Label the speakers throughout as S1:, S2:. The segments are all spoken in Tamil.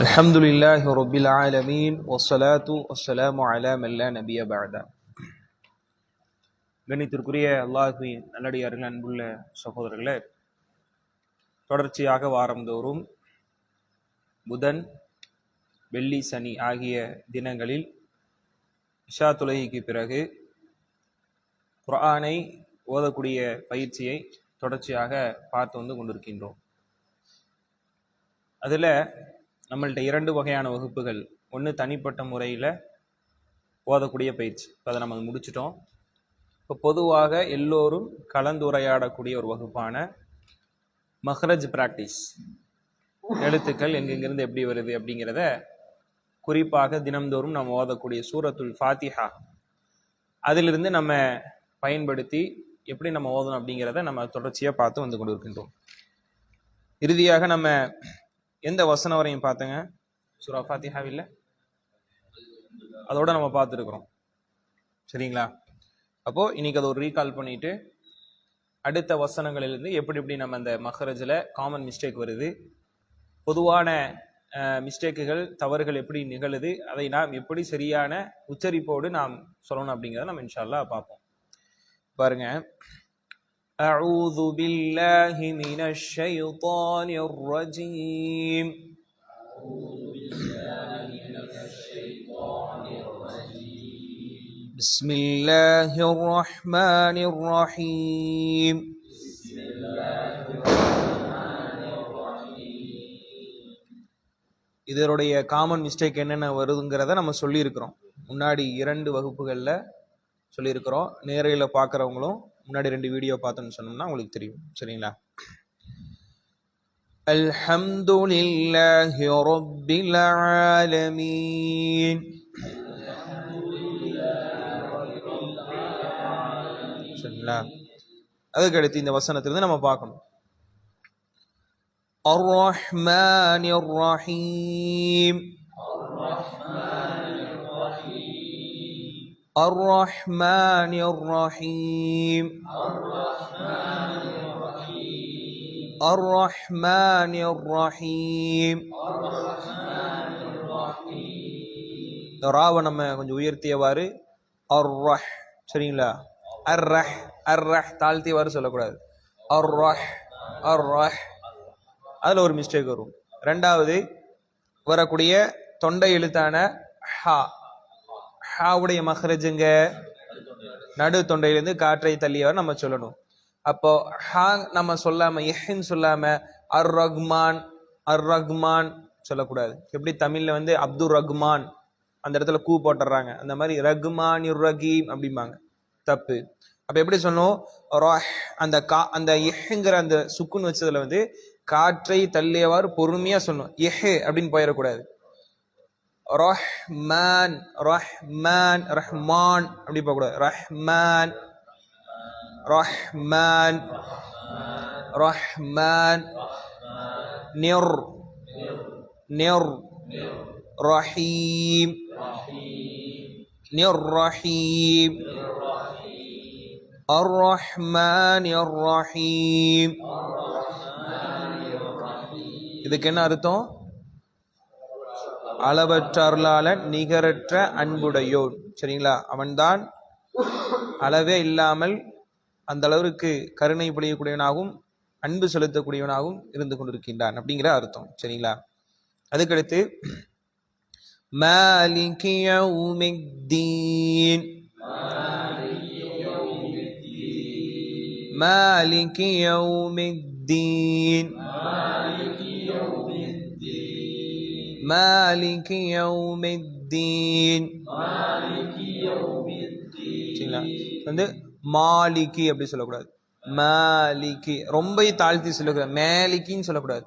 S1: الحمد لله رب العالمين والصلاة والسلام على من لا نبي بعد கணித்திற்குரிய அல்லாஹுவின் நல்லடியார்கள் அன்புள்ள சகோதரர்களே தொடர்ச்சியாக வாரந்தோறும் புதன் வெள்ளி சனி ஆகிய தினங்களில் இஷா தொழுகைக்கு பிறகு குர்ஆனை ஓதக்கூடிய பயிற்சியை தொடர்ச்சியாக பார்த்து வந்து கொண்டிருக்கின்றோம் அதில் நம்மள்கிட்ட இரண்டு வகையான வகுப்புகள். ஒன்று தனிப்பட்ட முறையில் ஓதக்கூடிய பயிற்சி. இப்போ அதை நம்ம முடிச்சிட்டோம். இப்போ பொதுவாக எல்லோரும் கலந்துரையாடக்கூடிய ஒரு வகுப்பான மஹ்ரஜ் ப்ராக்டிஸ் எழுத்துக்கள் எங்கெங்கிருந்து எப்படி வருது அப்படிங்கிறத குறிப்பாக தினம்தோறும் நம்ம ஓதக்கூடிய சூரத்துல் ஃபாத்திஹா. அதிலிருந்து நம்ம பயன்படுத்தி எப்படி நம்ம ஓதணும் அப்படிங்கிறத நம்ம தொடர்ச்சியாக பார்த்து வந்து கொண்டு இருக்கின்றோம் இறுதியாக நம்ம எந்த வசனம் வரையும் பார்த்தங்க. சூரா ஃபாத்திஹாவில் அதோட நம்ம பார்த்துருக்குறோம். சரிங்களா? அப்போது இன்னைக்கு அதை ஒரு ரீகால் பண்ணிவிட்டு அடுத்த வசனங்களிலிருந்து எப்படி எப்படி நம்ம அந்த மஹரஜில் காமன் மிஸ்டேக் வருது பொதுவான மிஸ்டேக்குகள் தவறுகள் எப்படி நிகழுது அதை நாம் எப்படி சரியான உச்சரிப்போடு நாம் சொல்லணும் அப்படிங்கிறத நம்ம இன்ஷால்லா பார்ப்போம். பாருங்கள் أعوذ بالله من الشيطان الرجيم بسم الله الرحمن الرحيم இதனுடைய காமன் மிஸ்டேக் என்னென்ன வருதுங்கிறத நம்ம சொல்லியிருக்கிறோம் முன்னாடி இரண்டு வகுப்புகளில் சொல்லியிருக்கிறோம் நேரையில் பார்க்குறவங்களும் முன்னாடி ரெண்டு வீடியோ பார்த்தோன்னு சொன்னோம்னா உங்களுக்கு தெரியும் சரிங்களா الحمد لله رب العالمين சரிங்களா அதுக்கு அடுத்து இந்த வசனத்திலிருந்து நம்ம பார்க்கணும் الرحمن الرحيم الرحمن الرحيم الرحمن الرحيم இந்த ராவை நம்ம கொஞ்சம் உயர்த்தியவாறு அர்ரஹ் சரிங்களா அர்ரஹ் அர்ரஹ் தாழ்த்தியவாறு சொல்லக்கூடாது அர்ரஹ் அர்ரஹ் அதில் ஒரு மிஸ்டேக் வரும் ரெண்டாவது வரக்கூடிய தொண்டை எழுத்தான ஹா ஹாவுடைய மஹ்ரஜுங்க நடு தொண்டையிலேருந்து காற்றை தள்ளியவர் நம்ம சொல்லணும். அப்போ ஹா நம்ம சொல்லாம எஹ்ன்னு சொல்லாம அர் ரஹ்மான் அர் ரஹ்மான் சொல்லக்கூடாது. எப்படி? தமிழ்ல வந்து அப்துல் ரஹ்மான் அந்த இடத்துல கூ போட்டுறாங்க. அந்த மாதிரி ரஹ்மான் இர் ரஹீம் அப்படிம்பாங்க. தப்பு. அப்ப எப்படி சொன்னோம்? ராஹ் அந்த கா அந்த எஹ்ங்கிற அந்த சுக்குன்னு வச்சதுல வந்து காற்றை தள்ளியவாறு பொறுமையா சொன்னோம். எஹ் அப்படின்னு போயிடக்கூடாது. ரஹ்மான் ரஹ்மான் ரஹ்மான் அப்படி போகக்கூடாது ரஹ்மான் ரஹ்மான் ரஹ்மான் நிர் நிர் ரஹீம் நிர் ரஹீம் الرحمن الرحيم இதுக்கு என்ன அர்த்தம் அளவற்ற அருளாளன் நிகரற்ற அன்புடையோன். சரிங்களா? அவன்தான் அளவே இல்லாமல் அந்த அளவிற்கு கருணை பொழியக்கூடியவனாகவும் அன்பு செலுத்தக்கூடியவனாகவும் இருந்து கொண்டிருக்கின்றான் அப்படிங்கிற அர்த்தம். சரிங்களா? அதுக்கடுத்து மாலிகி யௌமித்தீன். மாலிக் யௌமித்தீன். சரிங்களா? வந்து மாலிகி அப்படி சொல்லக்கூடாது. மாலிகி ரொம்ப தாழ்த்தி சொல்லக்கூடாது. மேலிக்கின்னு சொல்லக்கூடாது.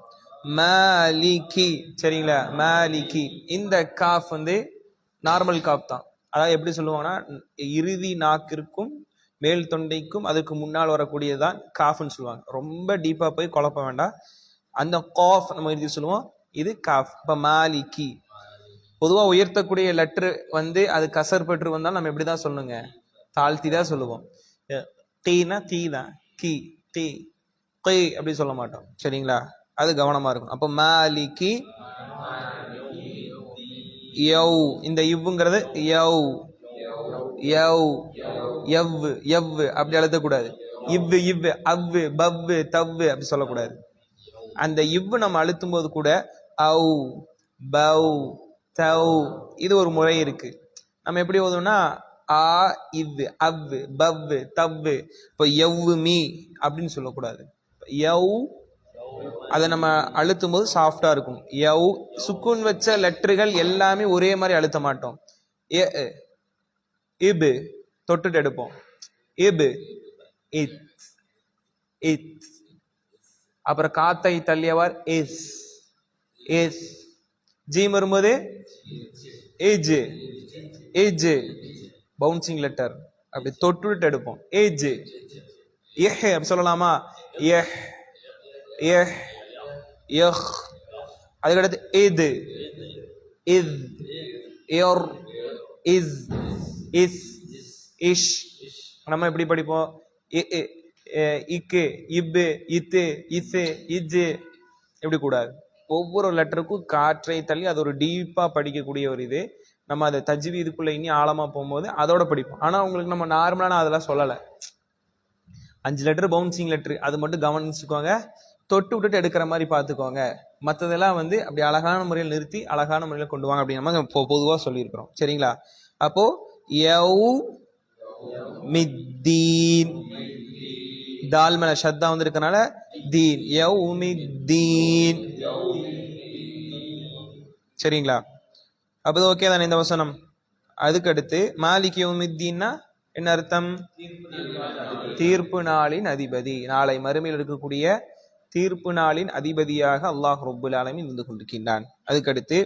S1: மாலிகி சரிங்களா? மாலிகி. இந்த காஃப் வந்து நார்மல் காஃப் தான். அதாவது எப்படி சொல்லுவாங்கன்னா இறுதி நாக்கிற்கும் மேல் தொண்டைக்கும் அதுக்கு முன்னால் வரக்கூடியது தான் காஃப்னு சொல்லுவாங்க. ரொம்ப டீப்பாக போய் குழப்ப வேண்டாம். அந்த காஃப் நம்ம இறுதி சொல்லுவோம். இது காஃப். இப்போ மாலிகி. பொதுவாக உயர்த்தக்கூடிய லெட்ரு வந்து அது கசர் பெற்று வந்தால் நம்ம எப்படி தான் சொல்லுங்க? தாழ்த்தி தான் சொல்லுவோம். டீனா தீ தான். கி டீ கை அப்படி சொல்ல மாட்டோம். சரிங்களா? அது கவனமாக இருக்கும். அப்போ மாலிக்கி யவ் இந்த இவ்வுங்கிறது யவ் யவ். எவ் எவ் அப்படி அழுத்தக்கூடாது. இவ்வு இவ்வு அவ்வு பவ்வு தவ்வு அப்படி சொல்லக்கூடாது. அந்த இவ்வு நம்ம அழுத்தும் போது கூட அவு பவ் தவ் இது ஒரு முறை இருக்கு. நம்ம எப்படி ஓதுவோம்னா ஆ இவ்வு அவ்வு பவ்வு தவ்வு இப்போ எவ்வு மீ அப்படின்னு சொல்லக்கூடாது. யவ் அதை நம்ம அழுத்தும் போது சாஃப்டா இருக்கும். யவ் சுக்குன் வச்ச லெட்டர்கள் எல்லாமே ஒரே மாதிரி அழுத்த மாட்டோம். ஏ இபு தொட்டுட்டு எடுப்போம். இபு இத் இத். அப்புறம் காத்தை தள்ளியவர் இஸ். எஸ் ஜீம் வரும்போது? ஏஜ். ஏஜ். பவுன்சிங் லெட்டர் அப்படி தொட்டுட்டு எடுப்போம். ஏஜ். எஹ் அப்படி சொல்லலாமா? எஹ். எஹ். எஹ். அதுக்கடுத்து இது இஸ். Your is. இஸ். இஷ். நம்ம எப்படி படிப்போம்? இக்கு இப்பு இத்து இசு இஜ். இப்படி கூடாது. ஒவ்வொரு லெட்டருக்கும் காற்றை தள்ளி அது ஒரு டீப்பாக படிக்கக்கூடிய ஒரு இது. நம்ம அதை தஜ்வி இதுக்குள்ளே இனி ஆழமாக போகும்போது அதோட படிப்போம். ஆனால் உங்களுக்கு நம்ம நார்மலாக நான் அதெல்லாம் சொல்லலை. அஞ்சு லெட்டர் பவுன்சிங் லெட்டர் அது மட்டும் கவனிச்சுக்கோங்க. தொட்டு விட்டுட்டு எடுக்கிற மாதிரி பார்த்துக்கோங்க. மற்றதெல்லாம் வந்து அப்படி அழகான முறையில் நிறுத்தி அழகான முறையில் கொண்டு வாங்க அப்படின்னு நம்ம பொதுவாக சொல்லியிருக்கிறோம். சரிங்களா? அப்போ யவ் மித்தீன் தால் மேல ஷத்தா வந்திருக்கனால தீன் யவ் மித்தீன் சரிங்களா அப்போ ஓகே தானே இந்த வசனம் அதுக்கு அடுத்து மாலிக் யௌமித்தீன்னா என்ன அர்த்தம் தீர்ப்பு நாளின் அதிபதி நாளை மறுமையில் இருக்கக்கூடிய தீர்ப்பு நாளின் அதிபதியாக அல்லாஹ் ரப்புல் ஆலமீன் இருந்து கொண்டிருக்கின்றான் அதுக்கடுத்து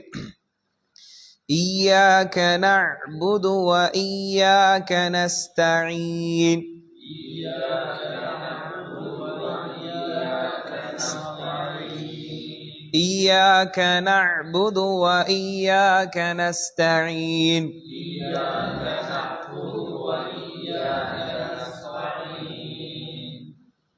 S1: إياك نعبد وإياك نستعين إياك نعبد وإياك نستعين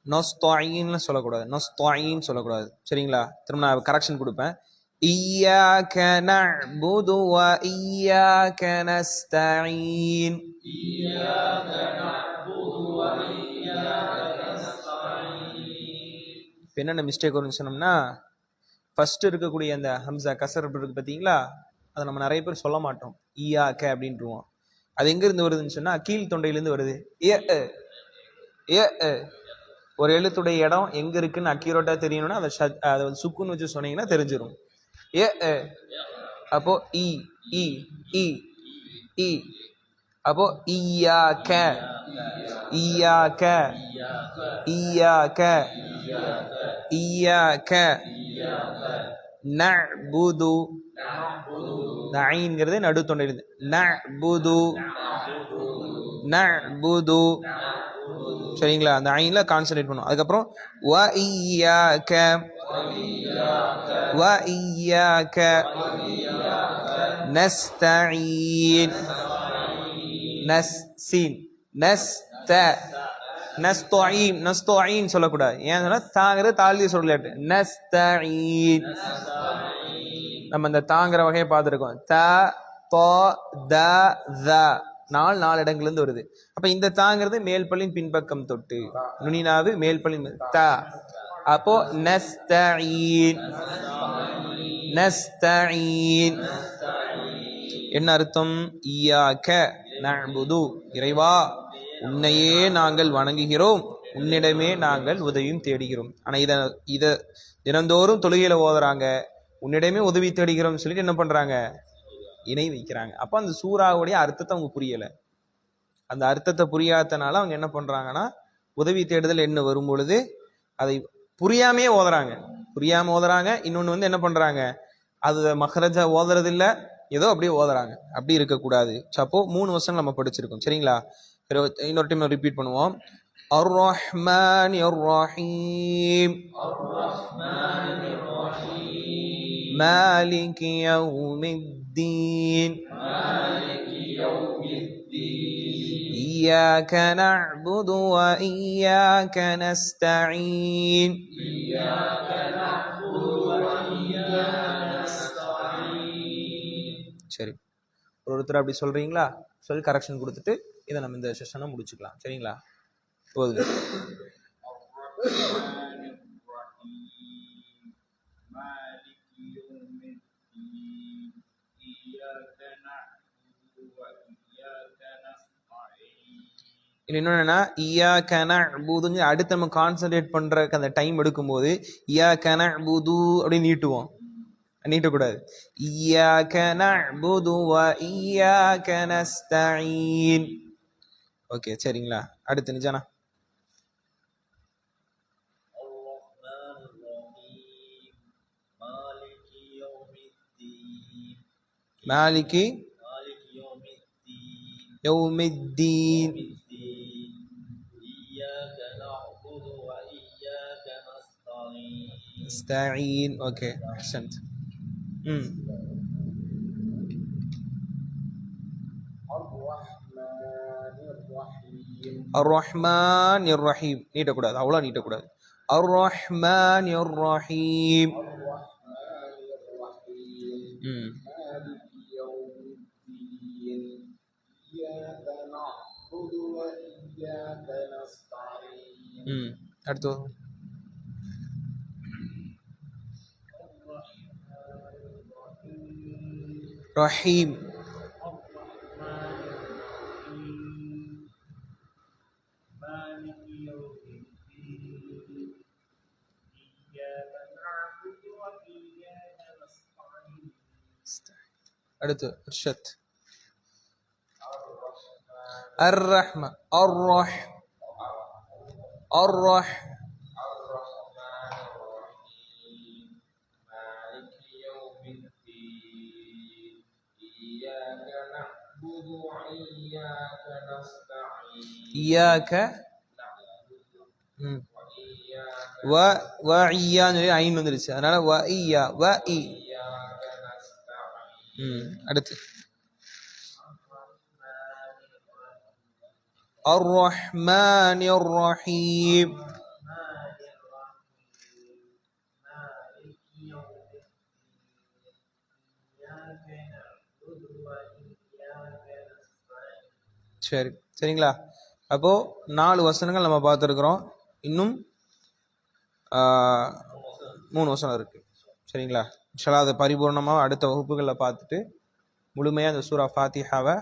S1: நொஸ்தாயின்னு சொல்லக்கூடாது நொஸ்தாயின் சொல்லக்கூடாது சரிங்களா திரும்ப நான் கரெக்ஷன் கொடுப்பேன் إياك نعبد وإياك نستعين இப்போ என்னென்ன மிஸ்டேக் வரும்னு சொன்னோம்னா ஃபஸ்ட்டு இருக்கக்கூடிய அந்த ஹம்சா கசர் இருக்குது பார்த்தீங்களா அதை நம்ம நிறைய பேர் சொல்ல மாட்டோம். ஈயாக்க அப்படின்ட்டுருவோம் அது எங்கேருந்து வருதுன்னு சொன்னால் கீழ் தொண்டையிலேருந்து வருது. ஏ ஏ ஒரு எழுத்துடைய இடம் எங்கே இருக்குன்னு அக்யூரேட்டாக தெரியணும்னா அதை ஷத்- அதை வந்து சுக்குன்னு வச்சு சொன்னீங்கன்னா தெரிஞ்சிடும் ஏ அ. அப்போ இ இ இ இ அப்போ ஈயாக்க. ஈயா ஈயாக்க. ஈயாக்க நபுது நஐன்ங்கிறது நடுத்தொண்டிருந்து நபுது நபுது சரிங்களா? அந்த ஐன்ல கான்சன்ட்ரேட் பண்ணும். அதுக்கப்புறம் வ ஈயாக்க. வ ஈயாக்க. நஸ்தீன். நஸ் சீன் நஸ்த. நஸ்தஈன் நஸ்தஈன் சொல்லக்கூடாது. ஏன் சொன்னா தாழ்த்தி சொல்லலாட்டு நஸ்தீன் நம்ம இந்த தாங்கிற வகையை பார்த்துருக்கோம். த ப த த. நாலு நாலு இடங்கள்ல இருந்து வருது. அப்ப இந்த தாங்கிறது மேல்பள்ளியின் பின்பக்கம் தொட்டு நுனினாவு மேல்பல்லின் த. அப்போ நஸ்தீன் நஸ்தீன் என்ன அர்த்தம்? இயாக்க நபுது இறைவா. உன்னையே நாங்கள் வணங்குகிறோம். உன்னிடமே நாங்கள் உதவியும் தேடுகிறோம். ஆனால் இதை இதை தினந்தோறும் தொழுகையில் ஓதுறாங்க. உன்னிடமே உதவி தேடுகிறோம்னு சொல்லிட்டு என்ன பண்ணுறாங்க இணை வைக்கிறாங்க. அப்போ அந்த சூறாவுடைய அர்த்தத்தை அவங்க புரியலை. அந்த அர்த்தத்தை புரியாதனால அவங்க என்ன பண்ணுறாங்கன்னா உதவி தேடுதல் என்ன வரும் பொழுது அதை புரியாமே ஓதுறாங்க. புரியாம ஓதுறாங்க. இன்னொன்று வந்து என்ன பண்ணுறாங்க அது மஹரஜா ஓதுறதில்ல. ஏதோ அப்படியே ஓதுறாங்க. அப்படி இருக்கக்கூடாது. ஸோ அப்போ மூணு வருஷம் நம்ம படிச்சிருக்கோம். சரிங்களா? இருபத்தி இன்னொரு டைம் ரிப்பீட் பண்ணுவோம். அர் ரஹ்மான் ரஹீம் مالك يوم الدين إياك نعبد وإياك نستعين إياك نعبد وإياك نستعين சரி. ஒரு ஒருத்தர் அப்படி சொல்கிறீங்களா சொல்லி கரெக்ஷன் கொடுத்துட்டு இதை நம்ம இந்த செஷனை முடிச்சுக்கலாம். சரிங்களா? போதுங்க. இன்னொன்று என்னன்னா இயா கன பூதுங்க அடுத்து நம்ம கான்சன்ட்ரேட் பண்ணுறக்கு அந்த டைம் எடுக்கும்போது இயா கன பூது அப்படின்னு நீட்டுவோம். நீட்டக்கூடாது. இயா கன பூது வ இயா கனஸ்தீன் ஓகே சரிங்களா அடுத்து நிஜானா
S2: الرحمن الرحيم مالك يوم الدين
S1: மாலிகி
S2: مالك يوم الدين
S1: யௌமித்தீன்
S2: الدين إياك نعبد وإياك نستعين
S1: نستعين اوكي احسنت امم
S2: அர் ரஹ்மான்
S1: இர் ரஹீம் நீட்டக்கூடாது அவ்வளோ நீட்டக்கூடாது அர் ரஹ்மான்
S2: இர் ரஹீம்
S1: ம் ம் அடுத்து ரஹீம் ارشد ارشدت الرحمة الرح الرح
S2: وإياك نستعين.
S1: إياك وإياك وإياك
S2: وإياك وإيا
S1: وإياك அடுத்து الرحمن الرحيم
S2: مالك يوم الدين إياك نعبد وإياك نستعين
S1: சரி சரிங்களா அப்போ நாலு வசனங்கள் நம்ம பார்த்துருக்குறோம் இன்னும் ஆ, மூணு வசனம் இருக்கு சரிங்களா? இன்ஷால்லா அதை பரிபூர்ணமாக அடுத்த வகுப்புகளில் பார்த்துட்டு முழுமையாக அந்த சூரா ஃபாத்திஹாவை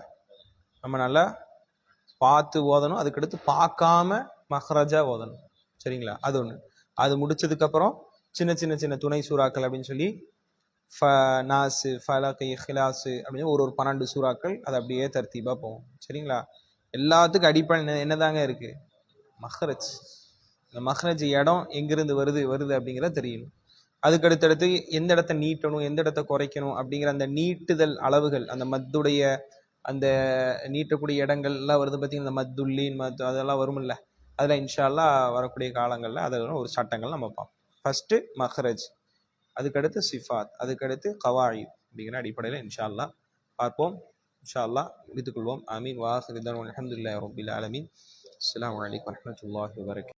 S1: நம்ம நல்லா பார்த்து ஓதணும். அதுக்கடுத்து பார்க்காம மஹ்ரஜா ஓதணும். சரிங்களா? அது ஒன்று அது முடிச்சதுக்கப்புறம் சின்ன சின்ன சின்ன துணை சூறாக்கள் அப்படின்னு சொல்லி ஃப நாசு ஃபலகை ஹிலாசு அப்படின்னு ஒரு ஒரு பன்னெண்டு சூறாக்கள் அது அப்படியே தர்த்தீபாக போகும். சரிங்களா? எல்லாத்துக்கும் அடிப்படை என்ன என்னதாங்க இருக்குது மஹ்ரஜ். இந்த மஹ்ரஜ் இடம் எங்கேருந்து வருது வருது அப்படிங்கிறத தெரியணும். அதுக்கு அடுத்தடுத்து எந்த இடத்த நீட்டணும் எந்த இடத்த குறைக்கணும் அப்படிங்கிற அந்த நீட்டுதல் அளவுகள் அந்த மத்துடைய அந்த நீட்டக்கூடிய இடங்கள்லாம் வருது பார்த்தீங்கன்னா இந்த மத்துள்ளின் மது அதெல்லாம் வரும்ல. அதில் இன்ஷா அல்லாஹ் வரக்கூடிய காலங்களில் அதில் ஒரு சட்டங்கள் நம்ம பார்ப்போம். ஃபஸ்ட்டு மஹ்ரஜ் அதுக்கடுத்து சிஃபாத் அதுக்கடுத்து கவாயி அப்படிங்கிற அடிப்படையில் இன்ஷா பார்ப்போம். இன்ஷா முடித்துக்கொள்வோம் அமீன் வாஹிருதான் அலமதுல்லா ரபில் ஆலமீன். அஸ்ஸலாமு அலைக்கும் வரஹ்மத்துல்லாஹி வபரகாத்துஹு